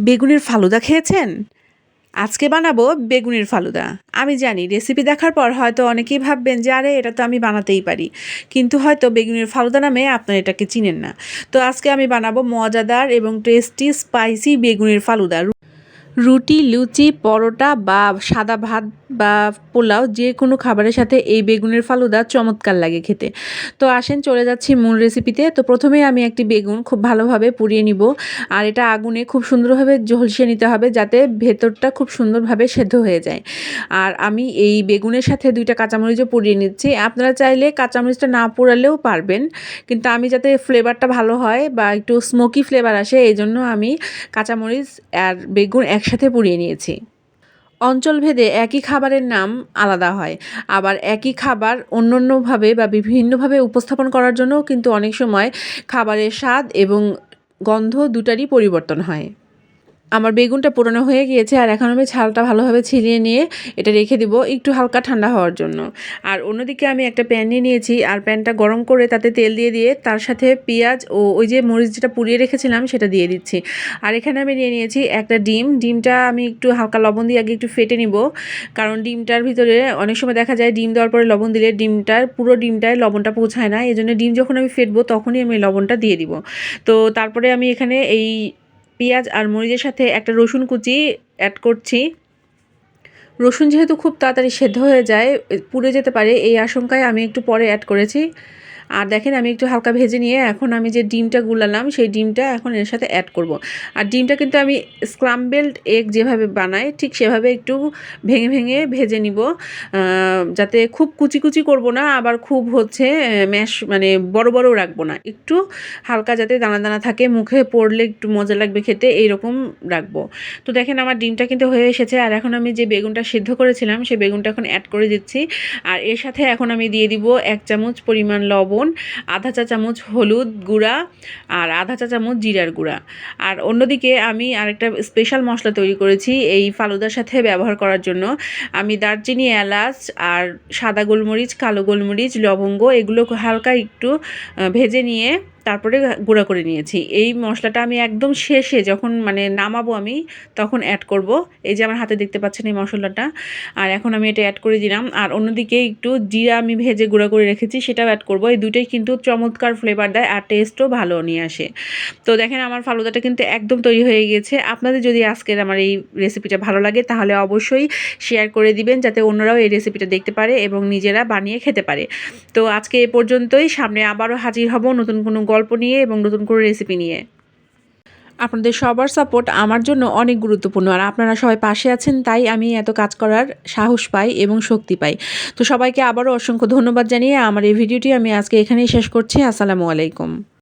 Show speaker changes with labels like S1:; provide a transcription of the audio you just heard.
S1: বেগুনের ফালুদা খেয়েছেন? আজকে বানাবো বেগুনের ফালুদা। আমি জানি রেসিপি দেখার পর হয়তো অনেকেই ভাববেন যে, আরে, এটা তো আমি বানাতেই পারি। কিন্তু হয়তো বেগুনের ফালুদা নামে আপনারা এটাকে চিনেন না। তো আজকে আমি বানাবো মজাদার এবং টেস্টি স্পাইসি বেগুনের ফালুদা। রুটি, লুচি, পরোটা বা সাদা ভাত বা পোলাও যে কোনো খাবারের সাথে এই বেগুনের ফালুদা চমৎকার লাগে খেতে। তো আসেন চলে যাচ্ছি মূল রেসিপিতে। তো প্রথমেই আমি একটি বেগুন খুব ভালোভাবে পুড়িয়ে নিব আর এটা আগুনে খুব সুন্দরভাবে ঝলসিয়ে নিতে হবে যাতে ভেতরটা খুব সুন্দরভাবে সেদ্ধ হয়ে যায়। আর আমি এই বেগুনের সাথে দুইটা কাঁচামরিচও পুড়িয়ে নিচ্ছি। আপনারা চাইলে কাঁচামরিচটা না পোড়ালেও পারবেন, কিন্তু আমি যাতে ফ্লেভারটা ভালো হয় বা একটু স্মোকি ফ্লেভার আসে, এই জন্য আমি কাঁচামরিচ আর বেগুন একসাথে পুড়িয়ে নিয়েছি। অঞ্চলভেদে একই খাবারের নাম আলাদা হয়। আবার একই খাবার অন্য অন্যভাবে বা বিভিন্নভাবে উপস্থাপন করার জন্যও কিন্তু অনেক সময় খাবারের স্বাদ এবং গন্ধ দুটারই পরিবর্তন হয়। আমার বেগুনটা পুরনো হয়ে গিয়েছে আর এখন আমি ছালটা ভালোভাবে ছিলিয়ে নিয়ে এটা রেখে দিব একটু হালকা ঠান্ডা হওয়ার জন্য। আর অন্যদিকে আমি একটা প্যান নিয়ে নিয়েছি আর প্যানটা গরম করে তাতে তেল দিয়ে দিয়ে তার সাথে পেঁয়াজ ও ওই যে মরিচ যেটা পুড়িয়ে রেখেছিলাম সেটা দিয়ে দিচ্ছি। আর এখানে আমি নিয়ে নিয়েছি একটা ডিম। ডিমটা আমি একটু হালকা লবণ দিয়ে আগে একটু ফেটে নিব। কারণ ডিমটার ভিতরে অনেক সময় দেখা যায় ডিম দেওয়ার পরে লবণ দিলে ডিমটার পুরো ডিমটায় লবণটা পৌঁছায় না। এই জন্য ডিম যখন আমি ফেটবো তখনই আমি লবণটা দিয়ে দিব। তো তারপরে আমি এখানে এই পেঁয়াজ আর মরিচের সাথে একটা রসুন কুচি অ্যাড করছি। রসুন যেহেতু খুব তাড়াতাড়ি সেদ্ধ হয়ে যায় পুড়ে যেতে পারে, এই আশঙ্কায় আমি একটু পরে অ্যাড করেছি। আর দেখেন আমি একটু হালকা ভেজে নিয়ে এখন আমি যে ডিমটা গুলালাম, সেই ডিমটা এখন এর সাথে অ্যাড করব। আর ডিমটা কিন্তু আমি স্ক্রাম্বেলড এগ যেভাবে বানাই, ঠিক সেভাবে একটু ভেঙে ভেঙে ভেজে নিব। যাতে খুব কুচি কুচি করব না, আবার খুব হচ্ছে ম্যাশ মানে বড় বড় রাখব না। একটু হালকা যাতে দানা দানা থাকে, মুখে পড়লে একটু মজা লাগবে খেতে, এইরকম রাখব। তো দেখেন আমার ডিমটা কিন্তু হয়ে এসেছে, আর এখন আমি যে বেগুনটা সিদ্ধ করেছিলাম সেই বেগুনটা এখন অ্যাড করে দিচ্ছি। আর এর সাথে এখন আমি দিয়ে দিব এক চামচ পরিমাণ লবণ। লবণ, আধা চা চামচ হলুদ গুঁড়া আর আধা চা চামচ জিরার গুঁড়া। আর অন্যদিকে আমি আরেকটা স্পেশাল মশলা তৈরি করেছি এই ফালুদার সাথে ব্যবহার করার জন্য। আমি দারচিনি, এলাচ আর সাদা গোলমরিচ, কালো গোলমরিচ, লবঙ্গ এগুলো হালকা একটু ভেজে নিয়ে তারপরে গুঁড়া করে নিয়েছি। এই মশলাটা আমি একদম শেষে যখন মানে নামাবো আমি, তখন অ্যাড করব। এই যে আমার হাতে দেখতে পাচ্ছেন এই মশলাটা। আর এখন আমি এটা অ্যাড করে দিলাম। আর অন্যদিকে একটু জিরা আমি ভেজে গুঁড়া করে রেখেছি, সেটাও অ্যাড করব। এই দুটোই কিন্তু চমৎকার ফ্লেভার দেয় আর টেস্টও ভালো নিয়ে আসে। তো দেখেন আমার ফালুদাটা কিন্তু একদম তৈরি হয়ে গিয়েছে। আপনাদের যদি আজকের আমার এই রেসিপিটা ভালো লাগে, তাহলে অবশ্যই শেয়ার করে দিবেন, যাতে অন্যরাও এই রেসিপিটা দেখতে পারে এবং নিজেরা বানিয়ে খেতে পারে। তো আজকে এ পর্যন্তই। সামনে আবারও হাজির হব নতুন কোনো গল্প নিয়ে এবং নতুন করে রেসিপি নিয়ে। আপনাদের সবার সাপোর্ট আমার জন্য অনেক গুরুত্বপূর্ণ। আর আপনারা সবাই পাশে আছেন, তাই আমি এত কাজ করার সাহস পাই এবং শক্তি পাই। তো সবাইকে আবারও অসংখ্য ধন্যবাদ জানিয়ে আমার এই ভিডিওটি আমি আজকে এখানেই শেষ করছি। আসসালামু আলাইকুম।